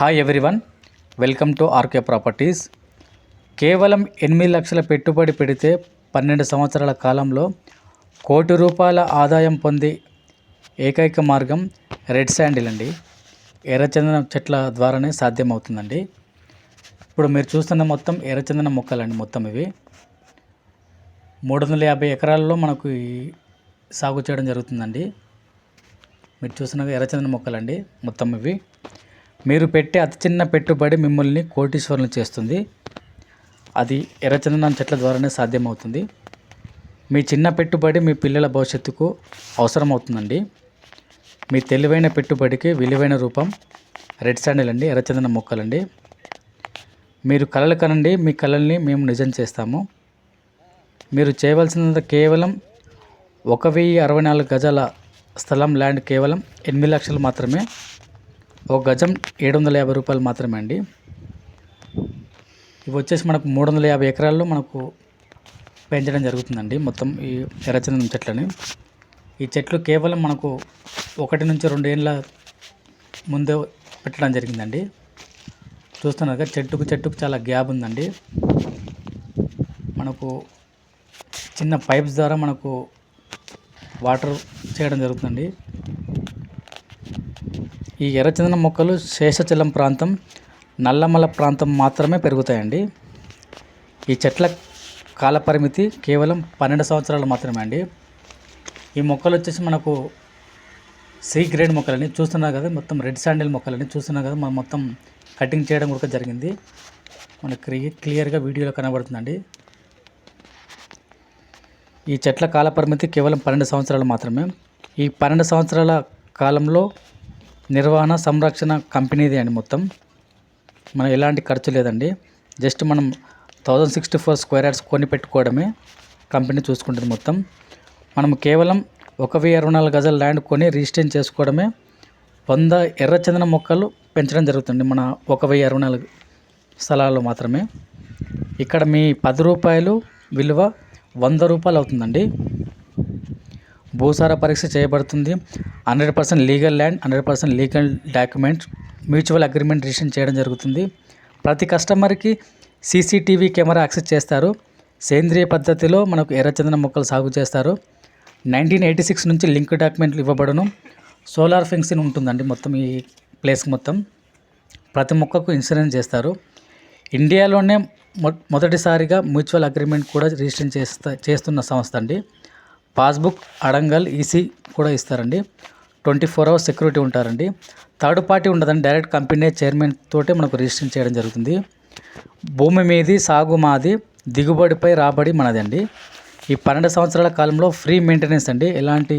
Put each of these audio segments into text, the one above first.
Hi everyone welcome to RK properties కేవలం ఎనిమిది లక్షల పెట్టుబడి పెడితే పన్నెండు సంవత్సరాల కాలంలో కోటి రూపాయల ఆదాయం పొంది ఏకైక మార్గం రెడ్ శాండిల్ అండి. ఎర్రచందనం చెట్ల ద్వారానే సాధ్యమవుతుందండి. ఇప్పుడు మీరు చూస్తున్న మొత్తం ఎర్రచందనం మొక్కలండి మొత్తం ఇవి. మూడు వందల యాభై ఎకరాల్లో మనకు సాగు చేయడం జరుగుతుందండి. మీరు చూస్తున్నవి ఎర్రచందన మొక్కలండి మొత్తం ఇవి. మీరు పెట్టే అతి చిన్న పెట్టుబడి మిమ్మల్ని కోటీశ్వరులు చేస్తుంది. అది ఎర్రచందనం చెట్ల ద్వారానే సాధ్యమవుతుంది. మీ చిన్న పెట్టుబడి మీ పిల్లల భవిష్యత్తుకు అవసరమవుతుందండి. మీ తెలివైన పెట్టుబడికి విలువైన రూపం రెడ్ శాండిల్ అండి ఎర్రచందనం మొక్కలండి. మీరు కలలు కనండి మీ కళల్ని మేము నిజం చేస్తాము. మీరు చేయవలసినంత కేవలం ఒక వెయ్యి అరవై నాలుగు గజాల స్థలం ల్యాండ్ కేవలం ఎనిమిది లక్షలు మాత్రమే. ఒక గజం ఏడు వందల యాభై రూపాయలు మాత్రమే అండి. ఇవి వచ్చేసి మనకు మూడు వందల యాభై ఎకరాల్లో మనకు పెంచడం జరుగుతుందండి మొత్తం ఈ ఎర్రచందనం చెట్లని. ఈ చెట్లు కేవలం మనకు ఒకటి నుంచి రెండు ఏళ్ళ ముందే పెట్టడం జరిగిందండి. చూస్తున్నారు కదా చెట్టుకు చెట్టుకు చాలా గ్యాప్ ఉందండి. మనకు చిన్న పైప్స్ ద్వారా మనకు వాటర్ చేయడం జరుగుతుందండి. ఈ ఎర్రచందనం మొక్కలు శేషచలం ప్రాంతం నల్లమల ప్రాంతం మాత్రమే పెరుగుతాయండి. ఈ చెట్ల కాలపరిమితి కేవలం పన్నెండు సంవత్సరాలు మాత్రమే అండి. ఈ మొక్కలు వచ్చేసి మనకు సి గ్రేడ్ మొక్కలని చూస్తున్నారు కదా మొత్తం రెడ్ శాండిల్ మొక్కలని చూస్తున్నారు కదా మనం మొత్తం కటింగ్ చేయడం కూడా జరిగింది. మనకు క్లియర్గా వీడియోలో కనబడుతుందండి. ఈ చెట్ల కాలపరిమితి కేవలం పన్నెండు సంవత్సరాలు మాత్రమే. ఈ పన్నెండు సంవత్సరాల కాలంలో నిర్వహణ సంరక్షణ కంపెనీది అండి మొత్తం. మనం ఎలాంటి ఖర్చు లేదండి. జస్ట్ మనం thousand sixty four square yards కొని పెట్టుకోవడమే కంపెనీ చూసుకుంటుంది మొత్తం. మనం కేవలం ఒక వెయ్యి అరవై నాలుగు గజాల ల్యాండ్ కొని రిజిస్ట్రేషన్ చేసుకోవడమే వంద ఎర్రచందన మొక్కలు పెంచడం జరుగుతుంది మన ఒక వెయ్యి అరవై నాలుగు స్థలాల్లో మాత్రమే. ఇక్కడ మీ పది రూపాయలు విలువ వంద రూపాయలు అవుతుందండి. భూసార పరీక్ష చేయబడుతుంది. Hundred percent legal land hundred percent legal documents mutual agreement registration చేయడం జరుగుతుంది. ప్రతి కస్టమర్కి సీసీటీవీ కెమెరా యాక్సెస్ చేస్తారు. సేంద్రియ పద్ధతిలో మనకు ఎర్రచందన మొక్కలు సాగు చేస్తారు. నైన్టీన్ ఎయిటీ సిక్స్ నుంచి లింక్ డాక్యుమెంట్లు ఇవ్వబడను. సోలార్ ఫెన్సింగ్ ఉంటుందండి మొత్తం ఈ ప్లేస్ మొత్తం. ప్రతి మొక్కకు ఇన్సూరెన్స్ చేస్తారు. ఇండియాలోనే మొ మొదటిసారిగా మ్యూచువల్ అగ్రిమెంట్ కూడా రిజిస్ట్రేషన్ చేస్తా చేస్తున్న సంస్థ అండి. పాస్బుక్ అడంగల్ ఈసీ కూడా ఇస్తారండి. ట్వంటీ ఫోర్ అవర్స్ సెక్యూరిటీ ఉంటారండి. థర్డ్ పార్టీ ఉండదండి డైరెక్ట్ కంపెనీ చైర్మన్ తోటే మనకు రిజిస్టర్ చేయడం జరుగుతుంది. భూమి మీది సాగు మాది దిగుబడిపై రాబడి మనదండి. ఈ పన్నెండు సంవత్సరాల కాలంలో ఫ్రీ మెయింటెనెన్స్ అండి. ఎలాంటి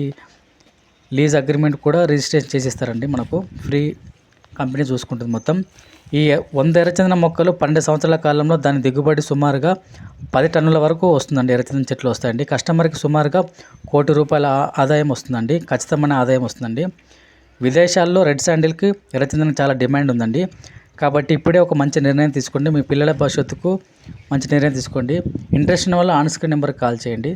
లీజ్ అగ్రిమెంట్ కూడా రిజిస్ట్రేషన్ చేసిస్తారండి మనకు. ఫ్రీ కంపెనీ చూసుకుంటుంది మొత్తం. ఈ వంద ఎర్రచందనం మొక్కలు పన్నెండు సంవత్సరాల కాలంలో దాని దిగుబడి సుమారుగా పది టన్నుల వరకు వస్తుందండి. ఎర్రచందన చెట్లు వస్తాయండి. కస్టమర్కి సుమారుగా కోటి రూపాయల ఆదాయం వస్తుందండి. ఖచ్చితమైన ఆదాయం వస్తుందండి. విదేశాల్లో రెడ్ శాండిల్కి ఎర్రచందనం చాలా డిమాండ్ ఉందండి. కాబట్టి ఇప్పుడే ఒక మంచి నిర్ణయం తీసుకోండి. మీ పిల్లల భవిష్యత్తుకు మంచి నిర్ణయం తీసుకోండి. ఇంట్రెస్ట్ ఉన్న వాళ్ళు నెంబర్కి కాల్ చేయండి.